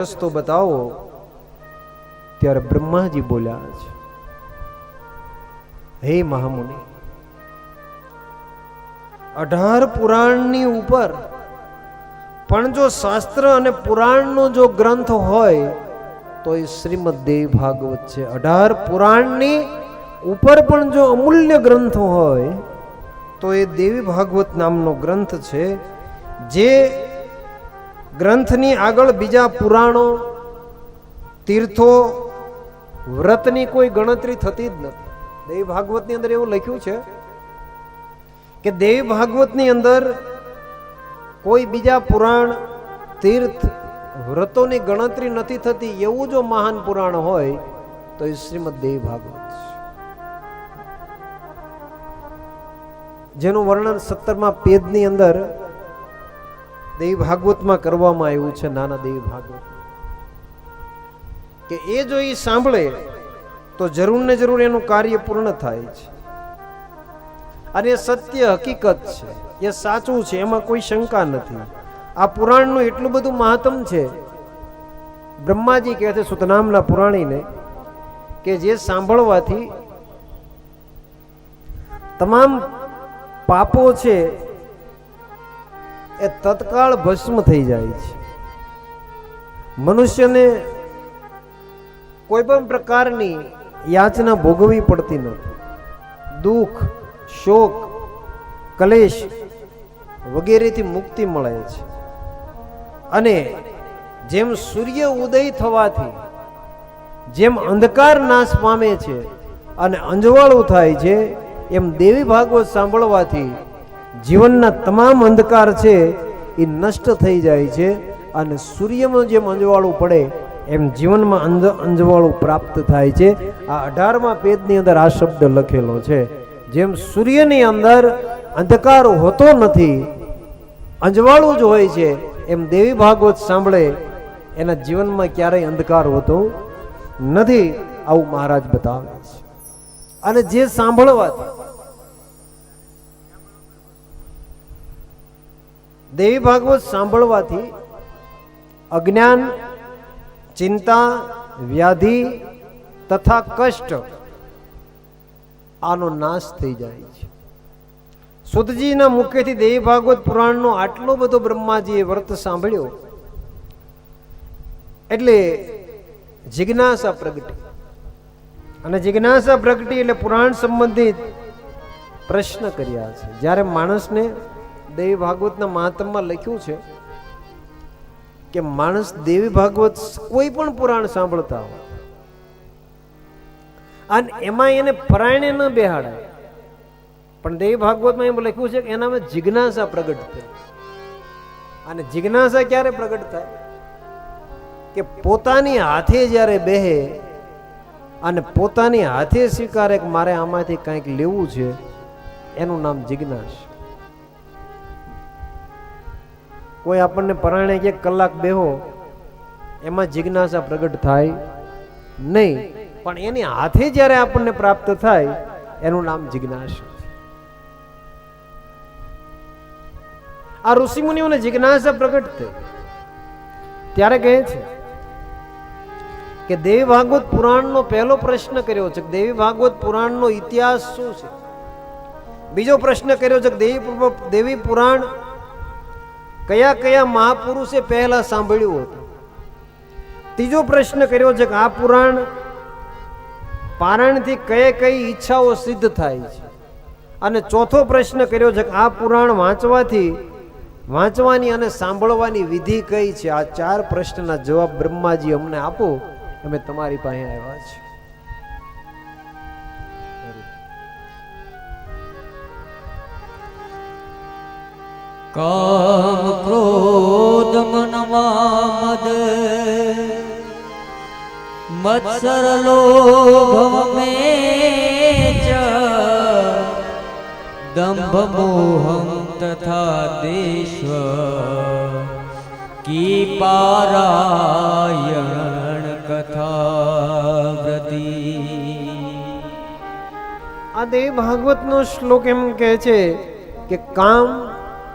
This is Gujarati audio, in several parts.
રસ્તો બતાવો, ત્યારે બ્રહ્માજી બોલ્યા છે, હે મહામુનિ, અઢાર પુરાણની ઉપર પણ જો શાસ્ત્ર અને પુરાણનો જો ગ્રંથ હોય, તો એ શ્રીમદ દેવ ભાગવત છે. અઢાર પુરાણની ઉપર પણ જો અમૂલ્ય ગ્રંથ હોય, તો એ દેવી ભાગવત નામનો ગ્રંથ છે, જે ગ્રંથની આગળ બીજા પુરાણો, તીર્થો, વ્રતની કોઈ ગણતરી થતી જ નથી. દેવી ભાગવતની અંદર એવું લખ્યું છે કે દેવી ભાગવતની અંદર કોઈ બીજા પુરાણ, તીર્થ, વ્રતોની ગણતરી નથી થતી, એવું જો મહાન પુરાણ હોય, તો એ શ્રીમદ દેવી ભાગવત જેનું વર્ણન સત્તરમાં પેજની અંદર દેવી ભાગવતમાં કરવામાં આવ્યું છે નાના દેવી ભાગવત કે એ જો એ સાંભળે, તો જરૂર ને જરૂર એનું કાર્ય પૂર્ણ થાય છે. અને એ સત્ય હકીકત છે, એ સાચું છે, એમાં કોઈ શંકા નથી. આ પુરાણનું એટલું બધું મહાત્મ છે, બ્રહ્માજી કહે છે સુતનામના પુરાણીને, કે જે સાંભળવાથી તમામ પાપો છે એ તત્કાળ ભસ્મ થઈ જાય છે. મનુષ્યને કોઈ પણ પ્રકારની યાચના ભોગવવી પડતી નથી. દુઃખ, શોક, કલેશ વગેરેથી મુક્તિ મળે છે. અને જેમ સૂર્ય ઉદય થવાથી, જેમ અંધકાર નાશ પામે છે અને અંજવાળું થાય છે, એમ દેવી ભાગવત સાંભળવાથી જીવનના તમામ અંધકાર છે એ નષ્ટ થઈ જાય છે અને સૂર્યમાં જેમ અંજવાળું પડે, એમ જીવનમાં અંજ અંજવાળું પ્રાપ્ત થાય છે. આ અઢારમા પેજની અંદર આ શબ્દ લખેલો છે. જેમ સૂર્યની અંદર અંધકાર હોતો નથી, અંજવાળું જ હોય છે, એમ દેવી ભાગવત સાંભળે, એના જીવનમાં ક્યારેય અંધકાર હોતો નથી, આવું મહારાજ બતાવે છે. અને જે સાંભળવાથી દેવી ભાગવત સાંભળવાથી અજ્ઞાન, ચિંતા, વ્યાધિ તથા કષ્ટ આનો નાશ થઈ જાય છે. સુતજીના મુખ્યથી દેવી ભાગવત પુરાણનો આટલો બધો બ્રહ્માજીએ વ્રત સાંભળ્યો એટલે જિજ્ઞાસા પ્રગટી. અને જિજ્ઞાસા પ્રગટી એટલે પુરાણ સંબંધિત પ્રશ્ન કર્યા છે. જ્યારે માણસને દેવી ભાગવતના મહાત્મમાં લખ્યું છે કે માણસ દેવી ભાગવત કોઈ પણ પુરાણ સાંભળતા હોય, અને એમાં એને પરાયણે ન બેહાડે. પણ દેવી ભાગવતમાં એમ લખ્યું છે કે એનામાં જિજ્ઞાસા પ્રગટ થાય અને જિજ્ઞાસા ક્યારે પ્રગટ થાય? કે પોતાની હાથે જ્યારે બેહે અને પોતાની હાથે સ્વીકારે કે મારે આમાંથી કંઈક લેવું છે, એનું નામ જિજ્ઞાસ. કોઈ આપણને પરાણે એક કલાક બેહો, એમાં જિજ્ઞાસા પ્રગટ થાય નહીં. પણ એની હાથે જ્યારે આપણને પ્રાપ્ત થાય, એનું નામ જિજ્ઞાસા. આ ઋષિમુનિઓને જિજ્ઞાસા પ્રગટ થઈ. ત્યારે કહે છે કે દેવી ભાગવત પુરાણનો પહેલો પ્રશ્ન કર્યો છે દેવી ભાગવત પુરાણનો ઇતિહાસ શું છે? બીજો પ્રશ્ન કર્યો છે કે દેવી દેવી પુરાણ કયા કયા મહાપુરુષે પહેલા સાંભળ્યું હતું? ત્રીજો પ્રશ્ન કર્યો છે કે આ પુરાણ પારાયણથી કઈ કઈ ઈચ્છાઓ સિદ્ધ થાય છે? અને ચોથો પ્રશ્ન કર્યો છે કે આ પુરાણ વાંચવાથી, વાંચવાની અને સાંભળવાની વિધિ કઈ છે? આ ચાર પ્રશ્નના જવાબ બ્રહ્માજી અમને આપો. અમે તમારી પાસે આવ્યા છે કામ ક્રોધ મનમાં મદ મત્સર લોભ મેચ. દંભ મોહમ તથા દેશ. કી પારાયણ કથા વ્રતિ આ દેવ ભાગવતનો શ્લોક એમ કહે છે કે કામ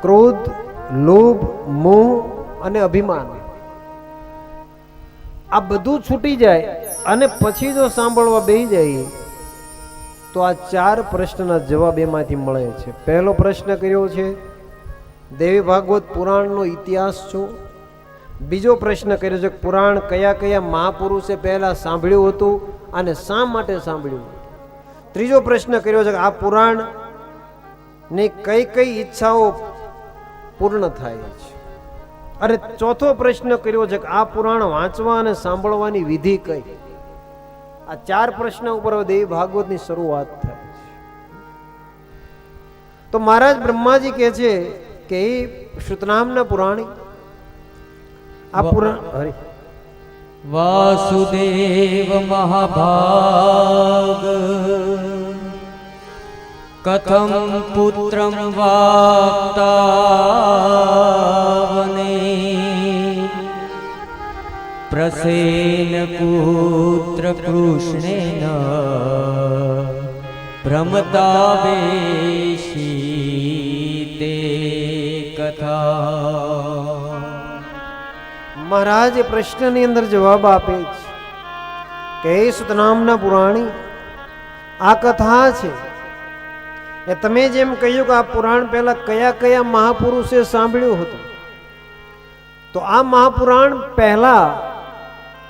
ક્રોધ લોભ મોહ અને અભિમાન. આ બધું છૂટી જાય અને પછી જો સાંભળવા બેસી જાય તો આ ચાર પ્રશ્નના જવાબ એમાંથી મળે છે. પહેલો પ્રશ્ન કર્યો છે, દેવી ભાગવત પુરાણનો ઇતિહાસ છો? બીજો પ્રશ્ન કર્યો છે, પુરાણ કયા કયા મહાપુરુષે પહેલા સાંભળ્યું હતું અને શા માટે સાંભળ્યું? ત્રીજો પ્રશ્ન કર્યો છે કે આ પુરાણની કઈ કઈ ઈચ્છાઓ પૂર્ણ થાય છે. અરે ચોથો પ્રશ્ન કર્યો છે કે આ પુરાણ વાંચવા અને સાંભળવાની વિધિ કઈ? આ ચાર પ્રશ્ન ઉપર દેવી ભાગવતની શરૂઆત થાય છે. તો મહારાજ બ્રહ્માજી કહે છે કે એ શ્રુતનામના પુરાણી. આ પુરાણ હરી. વાસુદેવ મહાભાગ કથમ पुत्रं वाक्तावने? પ્રસેન पुत्रकृष्णेन ભ્રમતાવેશીતે ભ્રમતા કથા મહારાજ પ્રશ્નની અંદર જવાબ આપે છે. કે સુતનામના પુરાણી, આ કથા છે. એ તમે જેમ કહ્યું કે આ પુરાણ પહેલા કયા કયા મહાપુરુષે સાંભળ્યું હતું? તો આ મહાપુરાણ પહેલા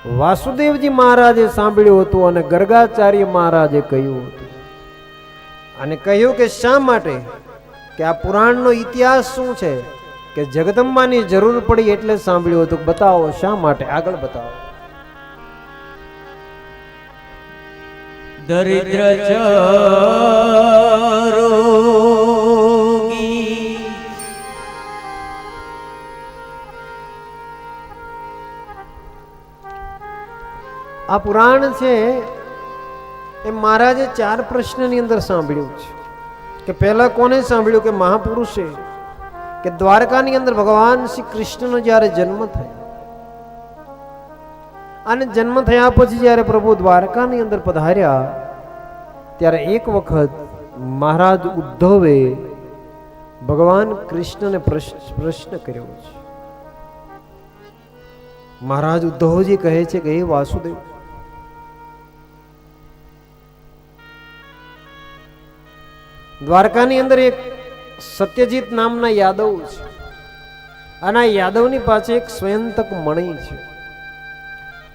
વાસુદેવજી મહારાજે સાંભળ્યું હતું અને ગર્ગાચાર્ય મહારાજે કહ્યું હતું. અને કહ્યું કે શા માટે? કે આ પુરાણનો ઇતિહાસ શું છે? કે જગદંબાની જરૂર પડી એટલે સાંભળ્યું હતું. બતાવો, શા માટે? આગળ બતાવો. દરિદ્ર આ પુરાણ છે એ મહારાજે ચાર પ્રશ્નની અંદર સાંભળ્યું છે. કે પહેલા કોને સાંભળ્યું? કે મહાપુરુષે. કે દ્વારકાની અંદર ભગવાન શ્રી કૃષ્ણનો જ્યારે જન્મ થયો. અને જન્મ થયા પછી જ્યારે પ્રભુ દ્વારકાની અંદર પધાર્યા, ત્યારે એક વખત મહારાજ ઉદ્ધવે ભગવાન કૃષ્ણને પ્રશ્ન કર્યો છે. મહારાજ ઉદ્ધવજી કહે છે કે એ વાસુદેવ દ્વારકાની અંદર એક સત્યજીત નામના યાદવ છે. અને આ યાદવની પાસે એક સ્વયંતક મણી છે.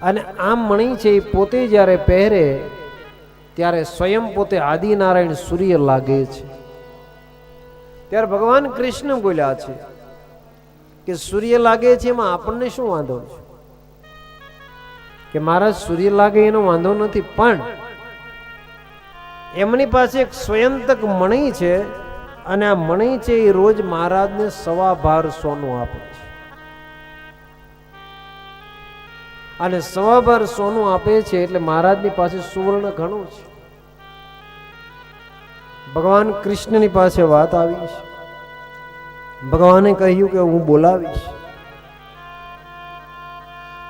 અને આ મણી છે એ પોતે જ્યારે પહેરે, ત્યારે સ્વયં પોતે આદિનારાયણ સૂર્ય લાગે છે. ત્યારે ભગવાન કૃષ્ણ બોલ્યા છે કે સૂર્ય લાગે છે એમાં આપણને શું વાંધો છે? કે મારા સૂર્ય લાગે એનો વાંધો નથી, પણ એમની પાસે એક સ્વયંતક મણી છે અને આ મણી છે એ રોજ મહારાજને સવા ભાર સોનું આપે છે. અને સવા ભાર સોનું આપે છે એટલે મહારાજની પાસે સુવર્ણ ઘણું છે. ભગવાન કૃષ્ણની પાસે વાત આવી છે. ભગવાને કહ્યું કે હું બોલાવીશ.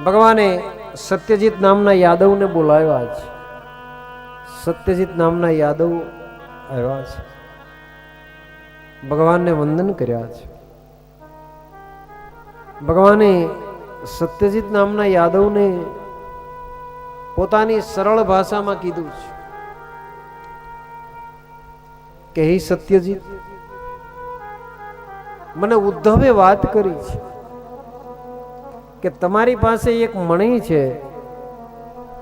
ભગવાને સત્યજીત નામના યાદવને બોલાવ્યા છે. સત્યજીત નામના યાદવ આવ્યા છે. ભગવાનને વંદન કર્યા છે. ભગવાને સત્યજીત નામના યાદવને પોતાની સરળ ભાષામાં કીધું છે. કે હે સત્યજીત, મને ઉદ્ધવે વાત કરી છે કે તમારી પાસે એક મણી છે.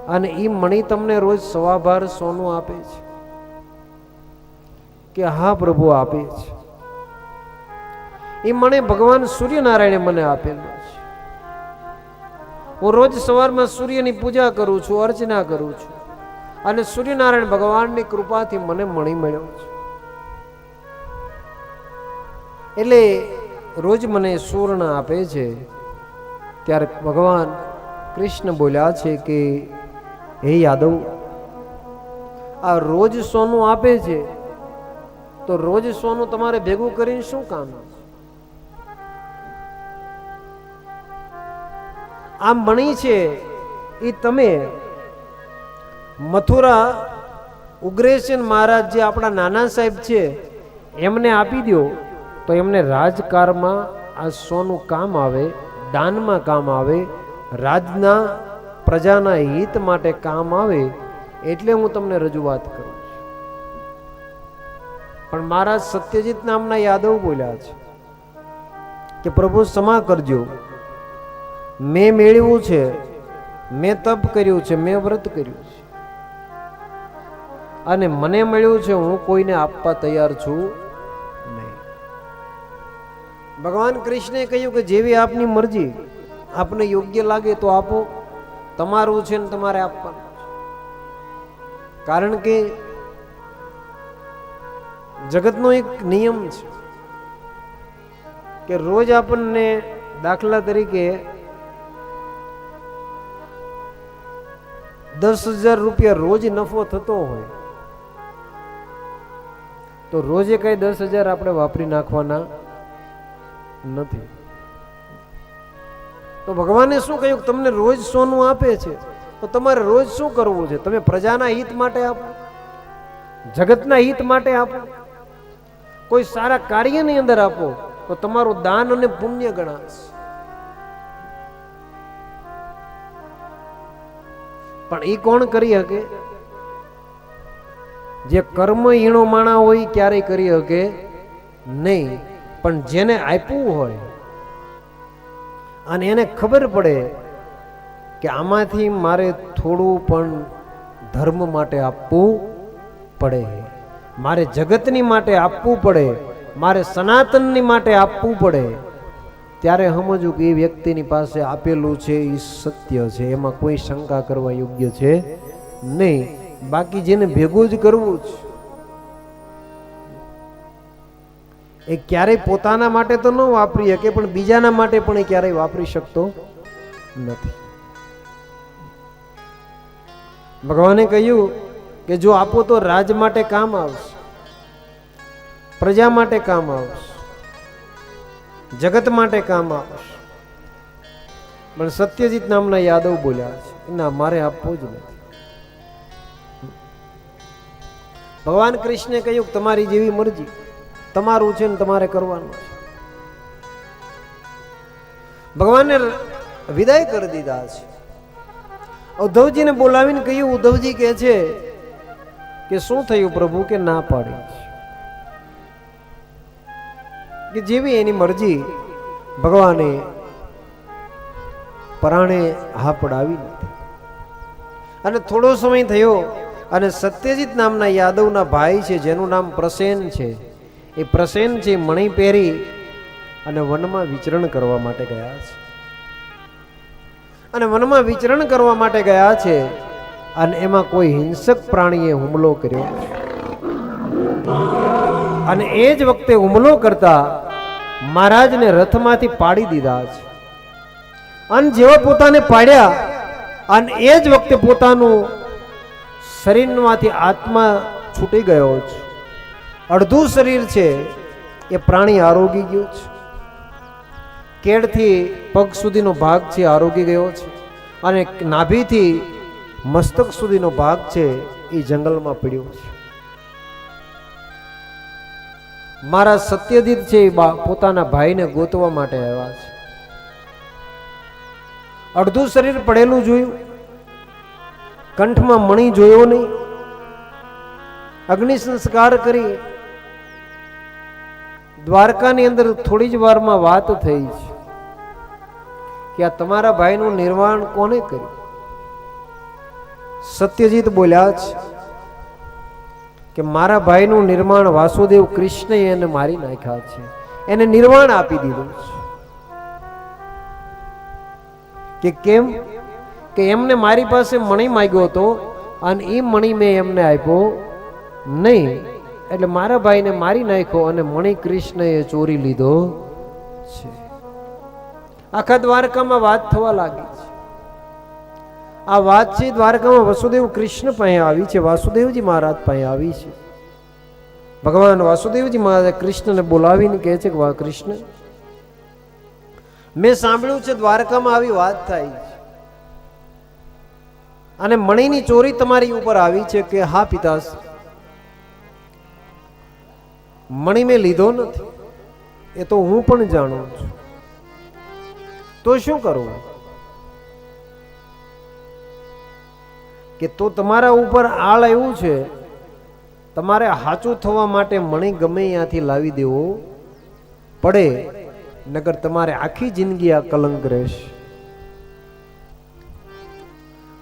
અને એ મણી તમને રોજ સવાભાર સોનું આપે છે. કે હા પ્રભુ આપે છે. એ મણી ભગવાન સૂર્યનારાયણે મને આપેલું છે. હું રોજ સવારમાં સૂર્યની પૂજા કરું છું, અર્ચના કરું છું. અને સૂર્યનારાયણ ભગવાનની કૃપાથી મને મણી મળ્યો છે. એટલે રોજ મને સુવર્ણ આપે છે. ત્યારે ભગવાન કૃષ્ણ બોલ્યા છે કે હે યાદવ, આ રોજ સોનું આપે છે, તો રોજ સોનું તમારે ભેગું કરીને શું કામ આ મણી છે એ તમે મથુરા ઉગ્રેશન મહારાજ જે આપણા નાના સાહેબ છે, એમને આપી દો તો એમને રાજકારમાં આ સોનું કામ આવે, દાનમાં કામ આવે, રાજના પ્રજાના હિત માટે કામ આવે એટલે હું તમને રજૂઆત કરું પણ મારા સત્યજીત નામના યાદવ બોલ્યા છે કે પ્રભુ ક્ષમા કરજો. મેં મેળવ્યું છે, મેં તપ કર્યું છે, મેં વ્રત કર્યું છે. અને મને મળ્યું છે, હું કોઈને આપવા તૈયાર છું નહીં. ભગવાન કૃષ્ણે કહ્યું કે જેવી આપની મરજી, આપને યોગ્ય લાગે તો આપો. તમારું છે ને તમારે આપવાનું કારણ કે જગતનો એક નિયમ છે કે રોજ આપણને દાખલા તરીકે દસ હજાર રૂપિયા રોજ નફો થતો હોય, તો રોજે કઈ દસ હજાર આપણે વાપરી નાખવાના નથી. તો ભગવાને શું કહ્યું તમને રોજ સોનું આપે છે? તો તમારે રોજ શું કરવું છે? તમે પ્રજાના હિત માટે આપો? જગતના હિત માટે આપો? કોઈ સારા કાર્યની અંદર આપો? તો તમારું દાન અને પુણ્ય ગણાશે. પણ એ કોણ કરી શકે? જે કર્મ હીણો માણા હોય ક્યારેય કરી શકે નહીં. પણ જેને આપ્યું હોય અને એને ખબર પડે કે આમાંથી મારે થોડું પણ ધર્મ માટે આપવું પડે. મારે જગતની માટે આપવું પડે. મારે સનાતનની માટે આપવું પડે. ત્યારે સમજવું કે એ વ્યક્તિની પાસે આપેલું છે એ સત્ય છે. એમાં કોઈ શંકા કરવા યોગ્ય છે નહીં. બાકી જેને ભેગું જ કરવું છે એ ક્યારેય પોતાના માટે તો ન વાપરી શકે, પણ બીજાના માટે પણ એ ક્યારેય વાપરી શકતો નથી. ભગવાને કહ્યું કે જો આપો તો રાજ માટે કામ આવશે, પ્રજા માટે કામ આવશે, જગત માટે કામ આવશે. પણ સત્યજીત નામના યાદવ બોલ્યા છે ના, મારે આપવું જ નથી. ભગવાન કૃષ્ણે કહ્યું તમારી જેવી મરજી. તમારું છે ને તમારે કરવાનું છે. ભગવાને વિદાય કરી દીધા છે. ઉદ્ધવજીને બોલાવીને કહ્યું, ઉદ્ધવજી કહે છે કે શું થયું પ્રભુ કે ના પાડી કે જેવી એની મરજી ભગવાને પરાણે હા પડાવી નથી. અને થોડો સમય થયો અને સત્યજીત નામના યાદવના ભાઈ છે, જેનું નામ પ્રસેન છે એ પ્રસેન છે મણી પહેરી અને વનમાં વિચરણ કરવા માટે ગયા છે. અને વનમાં વિચરણ કરવા માટે ગયા છે અને એમાં કોઈ હિંસક પ્રાણીએ હુમલો કર્યો. અને એ જ વખતે હુમલો કરતા મહારાજને રથમાંથી પાડી દીધા છે. અને જેવો પોતાને પાડ્યા અને એ જ વખતે પોતાનું શરીરમાંથી આત્મા છૂટી ગયો છે. અડધું શરીર છે એ પ્રાણી આરોગી ગયું છે. કેળથી પગ સુધીનો ભાગ છે આરોગી ગયો છે. અને નાભીથી મસ્તક સુધીનો ભાગ છે એ જંગલમાં પડ્યો છે. મારા સત્યજીત છે એ પોતાના ભાઈને ગોતવા માટે આવ્યા છે. અડધું શરીર પડેલું જોયું. કંઠમાં મણી જોયો નહીં. અગ્નિ સંસ્કાર કરી. દ્વારકાની અંદર થોડી જ વારમાં વાત થઈ છે કે આ તમારા ભાઈનું નિર્વાણ કોને કર્યું? સત્યજીત બોલ્યા છે કે મારા ભાઈનું નિર્માણ વાસુદેવ કૃષ્ણએ એને મારી નાખ્યા છે. એને નિર્વાણ આપી દીધું છે. કે કેમ? કે એમને મારી પાસે મણી માગ્યો હતો અને એ મણી મેં એમને આપ્યો નહીં. એટલે મારા ભાઈને મારી નાખ્યો અને મણી કૃષ્ણએ ચોરી લીધો છે. આખા દ્વારકામાં વાત થવા લાગી છે. આ વાત છે દ્વારકામાં વસુદેવ કૃષ્ણ પાસે આવી છે, વાસુદેવજી મહારાજ પાસે આવી છે. ભગવાન વાસુદેવજી મહારાજ કૃષ્ણને બોલાવીને કહે છે કે વા કૃષ્ણ, મેં સાંભળ્યું છે દ્વારકામાં આવી વાત થાય છે. અને મણીની ચોરી તમારી ઉપર આવી છે કે, હા પિતાસ મણી મેં લીધો નથી. એ તો હું પણ જાણું છું. તો શું કરવું? કે તો તમારા ઉપર આળ આવ્યું છે, તમારે હાચું થવા માટે મણી ગમે ત્યાંથી લાવી દેવો પડે, નગર તમારે આખી જિંદગી આ કલંક રહેશે.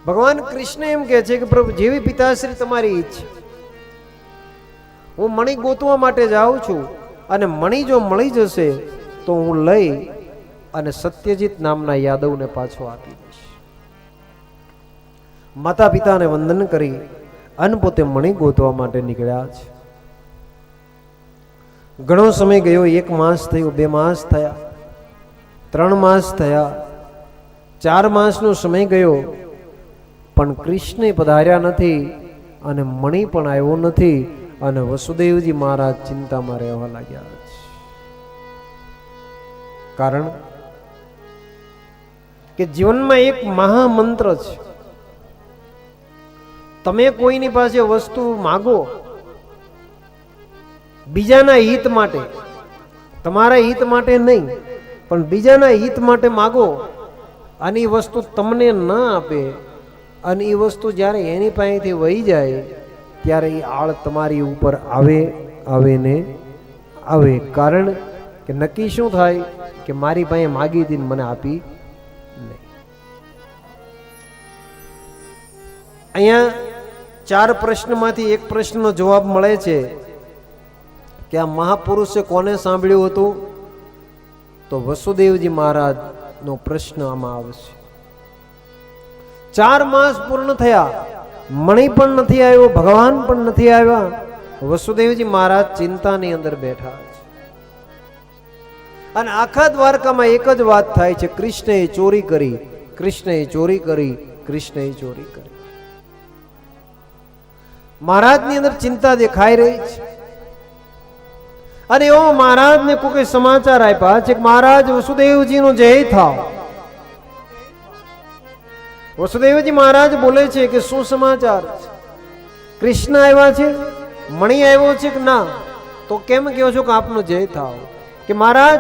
ભગવાન કૃષ્ણ એમ કહે છે કે પ્રભુ, જેવી પિતાશ્રી તમારી ઈચ્છા હું મણી ગોતવા માટે જાઉં છું અને મણી જો મળી જશે તો હું લઈ અને સત્યજીત નામના યાદવને પાછો આપી દઈશ. માતા પિતાને વંદન કરી અને પોતે મણી ગોતવા માટે નીકળ્યા છે. ઘણો સમય ગયો, એક માસ થયો, બે માસ થયા, ત્રણ માસ થયા, ચાર માસનો સમય ગયો, પણ કૃષ્ણ પધાર્યા નથી અને મણી પણ આવ્યો નથી. અને વસુદેવજી મહારાજ ચિંતામાં રહેવા લાગ્યા છે કારણ કે જીવનમાં એક મહામંત્ર છે. તમે કોઈની પાસે વસ્તુ માગો, બીજાના હિત માટે, તમારા હિત માટે નહીં, પણ બીજાના હિત માટે માગો, અને એ વસ્તુ તમને ન આપે, અને એ વસ્તુ જ્યારે એની પાસેથી વહી જાય ત્યારે એ આળ તમારી ઉપર આવે આવે ને આવે. કારણ કે નક્કી શું થાય કે મારી પાસે માગી હતી મને આપી નહીં. અહીંયા ચાર પ્રશ્નમાંથી એક પ્રશ્નનો જવાબ મળે છે કે આ મહાપુરુષે કોને સાંભળ્યું હતું? તો વસુદેવજી મહારાજનો પ્રશ્ન આમાં આવશે. ચાર માસ પૂર્ણ થયા. મણી પણ નથી આવ્યો, ભગવાન પણ નથી આવ્યા. વસુદેવજી મહારાજ ચિંતાની અંદર બેઠા અને આખા દ્વારકામાં એક જ વાત થાય છે, કૃષ્ણએ ચોરી કરી, કૃષ્ણએ ચોરી કરી, કૃષ્ણએ ચોરી કરી. મહારાજની અંદર ચિંતા દેખાઈ રહી છે. અને એવો મહારાજને કોઈ સમાચાર આપ્યા છે મહારાજ, વસુદેવજીનો જય થાવ. વસુદેવજી મહારાજ બોલે છે કે શું સમાચાર? કૃષ્ણ આવ્યા છે? મણી આવ્યો છે કે ના? તો કેમ કહો છો કે આપનો જય થાવ? કે મહારાજ,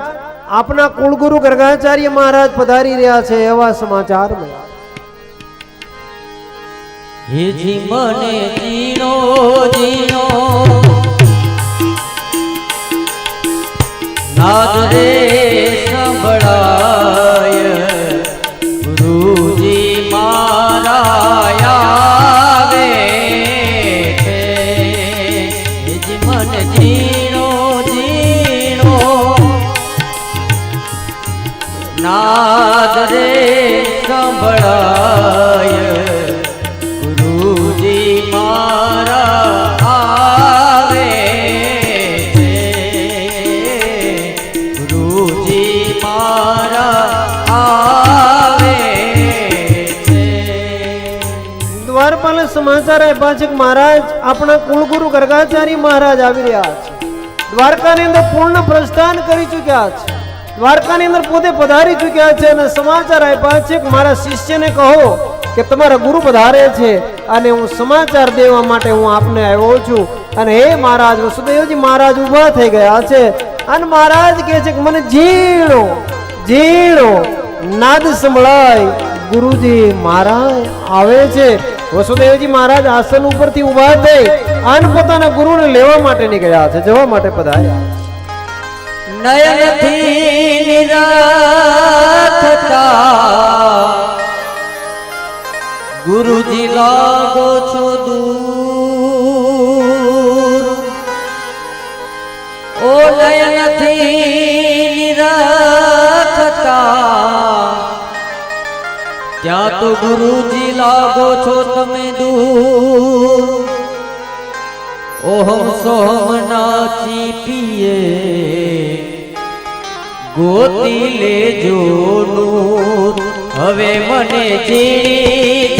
આપના કુળગુરુ ગર્ગાચાર્ય મહારાજ પધારી રહ્યા છે એવા સમાચાર મળ્યા. સંભળાય ગુરુજી મારા આવે ગુરુજી મારા આવે દ્વારપાલ સમાચાર આપ્યા છે મહારાજ, આપણા કુળગુરુ ગર્ગાચાર્ય મહારાજ આવી રહ્યા છે. દ્વારકાની અંદર પૂર્ણ પ્રસ્થાન કરી ચૂક્યા છે. દ્વારકાની અંદર પોતે પધારી ચૂક્યા છે અને સમાચાર આપ્યા છે કે મારા શિષ્યને કહો કે તમારા ગુરુ પધારે છે અને હું સમાચાર દેવા માટે હું આપને આવ્યો છું. અને હે મહારાજ, વસુદેવજી મહારાજ ઊભા થઈ ગયા છે અને મહારાજ કહે છે કે મને ઝીણો ઝીણો નાદ સંભળાય. ગુરુજી મહારાજ આવે છે. વસુદેવજી મહારાજ આસન ઉપરથી ઊભા થઈ અને પોતાના ગુરુને લેવા માટે નીકળ્યા છે, જવા માટે પધાર્યા. નયનથી નિરાખતા ગુરુજી લાગો છો દૂર. ઓ નયનથી નિરાખતા ત્યાં તો ગુરુજી લાગો છો તમે દૂર. ઓહમ સોમનાથી પીએ. ગોતી લેજો હવે મને જીણી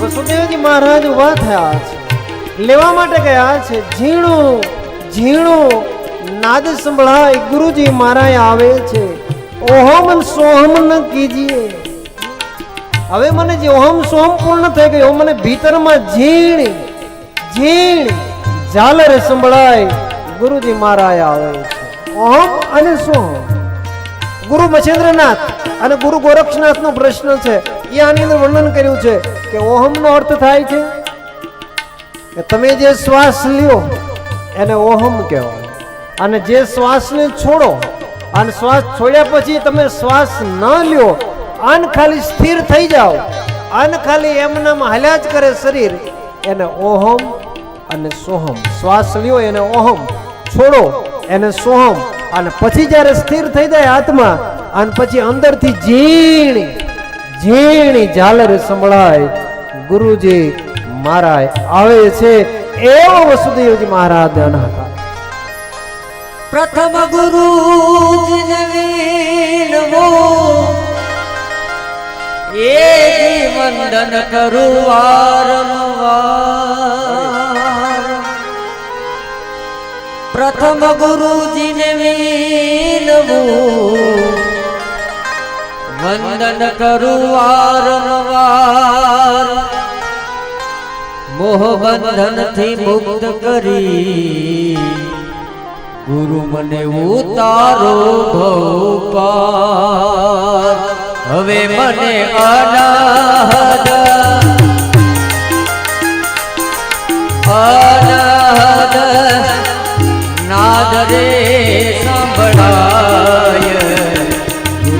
વસુદેવજી મહારાજ ઊભા થયા છે. લેવા માટે ગયા છે. ઝીણું ઝીણું નાદ સંભળાય ગુરુજી મહારાજ આવે છે. ઓહમ સોહમ ન કીજીએ. હવે મને જે ઓહમ સોહમ પૂર્ણ થઈ ગયો મને ભીતરમાં ઝીણ ઝીણ ઝાલર સંભળાય ગુરુજી મહારાજ આવે છે. ઓહમ અને સોહમ ગુરુ મચેન્દ્રનાથ અને ગુરુ ગોરક્ષનાથ નો પ્રશ્ન છે. એ આની અંદર વર્ણન કર્યું છે કે ઓહમ નો અર્થ થાય છે? કે તમે જે શ્વાસ લ્યો, એને ઓહમ કહેવાય. અને જે શ્વાસને છોડો, અને શ્વાસ છોડ્યા પછી તમે શ્વાસ ન લ્યો અન ખાલી સ્થિર થઈ જાઓ. અન ખાલી એમનામ હાલ્યા જ કરે શરીર. એને ઓહમ અને સોહમ. શ્વાસ લ્યો, એને ઓહમ. છોડો એને સોહમ. અને પછી જ્યારે સ્થિર થઈ જાય આત્મા અને પછી અંદરથી ઝીણી ઝીણી ઝાલર સંભળાય, ગુરુજી મહારાજ આવે છે એવો વસુદેવજી મહારાજ હતા પ્રથમ ગુરુ એ વંદન કરું વારંવાર. પ્રથમ ગુરુજીને વીલવું વંદન કરું વારંવાર મોહ બંધનથી મુક્ત કરી. ગુરુ મને ઉતારો ભોપાર હવે મને અનાહદ અનાહદ નાદ રે સંભળાય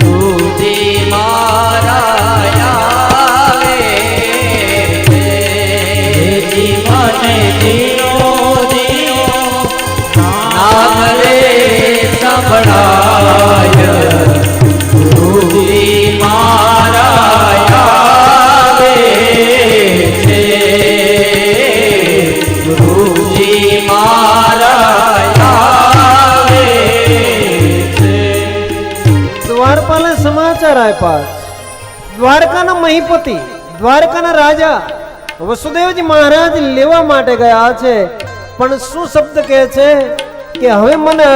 ગુરુજી મારા મને દિયો દિયો નામ સંભળાય ગુરુજી સમાચાર આપ્યા દ્વારકાના મહીપતિ, દ્વારકાના રાજા, વસુદેવજી મહારાજ લેવા માટે ગયા છે. પણ શું શબ્દ કહે છે કે હવે મને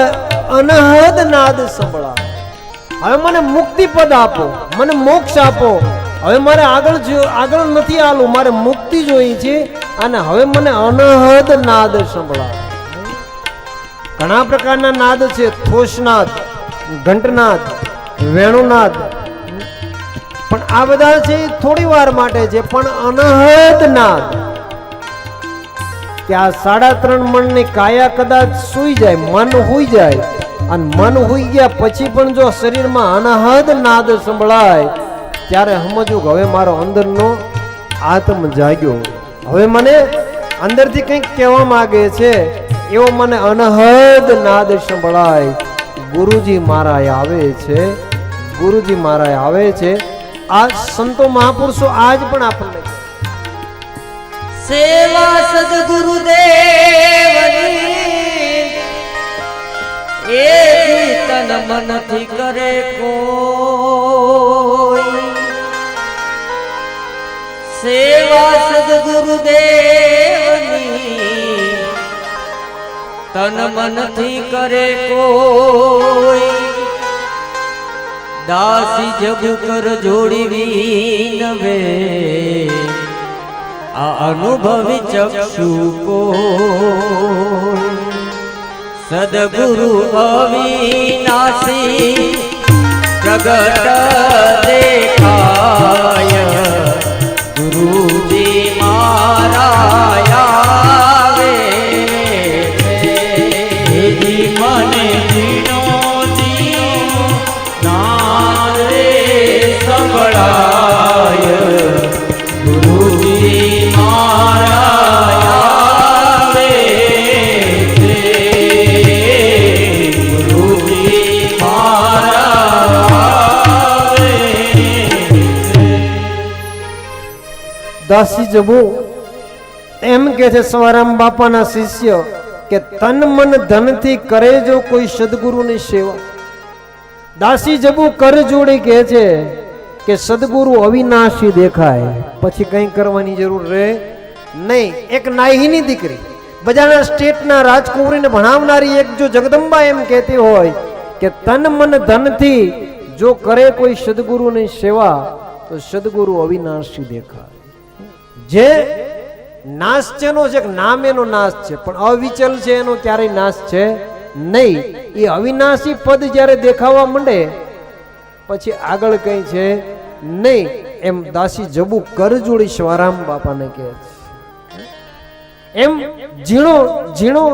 અનહદ નાદ સંભળાવો. હવે મને મુક્તિ પદ આપો, મને મોક્ષ આપો. હવે મારે આગળ આગળ નથી આલું, મારે મુક્તિ જોઈ છે અને હવે મને અનહદ નાદ સંભળાવો. ઘણા પ્રકારના નાદ છે, થોષનાદ, ઘંટનાદ, વેણુનાદ પણ આ બધા છે થોડી વાર માટે છે, પણ અનહદ નાદ. કે આ સાડા ત્રણ મણની કાયા કદાચ સૂઈ જાય, મન હોઈ જાય, અને મન હોઈ ગયા પછી પણ જો શરીરમાં અનહદ નાદ સંભળાય, ત્યારે સમજવું કે હવે મારો અંદરનો આત્મ જાગ્યો. હવે મને અંદરથી કંઈક કહેવા માગે છે, એવો મને અનહદ નાદ સંભળાય. ગુરુજી મારા આવે છે, ગુરુજી મારા આવે છે આ સંતો મહાપુરુષો આજ પણ આપણને. સેવા સદગુરુદેવની, એ તન મનથી કરે કોઈ સેવા સદગુરુદેવની, તન મનથી કરે કોઈ દાસી જગ કર જોડી નવે આ અનુભવી ચક્ષુ કો સદગુરુ અવિનાશી પ્રગટ દેખાય. ગુરુજી મારા દાસી જબુ એમ કે છે, સવારામ બાપાના શિષ્ય કે તન મન ધનથી કરે જો કોઈ સદગુરુની સેવા. દાસી જબુ કર જોડી કહે છે કે, સદગુરુ અવિનાશી દેખાય. પછી કંઈ કરવાની જરૂર રહે નહીં. એક નાહીની દીકરી, બજારના સ્ટેટના રાજકુંવરીને ભણાવનારી એક જો જગદંબા એમ કહેતી હોય કે, તન મન ધનથી જો કરે કોઈ સદગુરુની સેવા, તો સદગુરુ અવિનાશી દેખાય. જે નાશ છે એનો છે નામ એનો નાશ છે, પણ અવિચલ છે એનો ક્યારેય નાશ છે નહીં. એ અવિનાશી પદ જ્યારે દેખાવા માંડે, પછી આગળ કઈ છે નહીં. એમ દાસી જબુ કરજોડી સ્વરામ બાપાને કહે એમ ઝીણો ઝીણો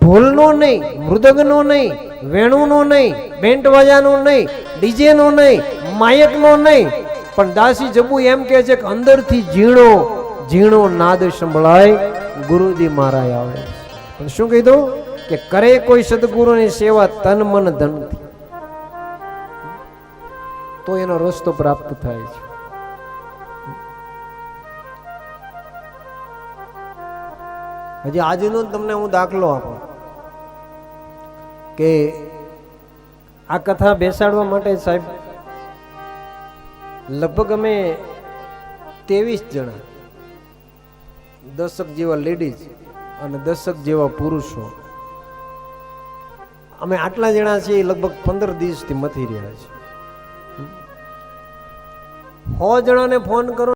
ઢોલનો નહીં, મૃદગનો નહીં, વેણુનો નહીં બેન્ટ વાજાનો નહીં, ડીજેનો નહીં, માયકનો નહીં પણ દાસી જબુ એમ કહે છે કે અંદરથી ઝીણો ઝીણો નાદ સંભળાય, ગુરુજી મહારાજ આવે. પણ શું કીધું? કે કરે કોઈ સદગુરુની સેવા તન મન ધનથી. તો એનો રસ્તો પ્રાપ્ત થાય છે. હજી આજનો તમને હું દાખલો આપું. કે આ કથા બેસાડવા માટે સાહેબ લગભગ અમે ત્રેવીસ જણા દસક જેવા લેડીઝ અને દસક જેવા પુરુષો. અમે આટલા જણા છીએ લગભગ પંદર દિવસથી મથી રહ્યા છે. સો જણાને ફોન કરો.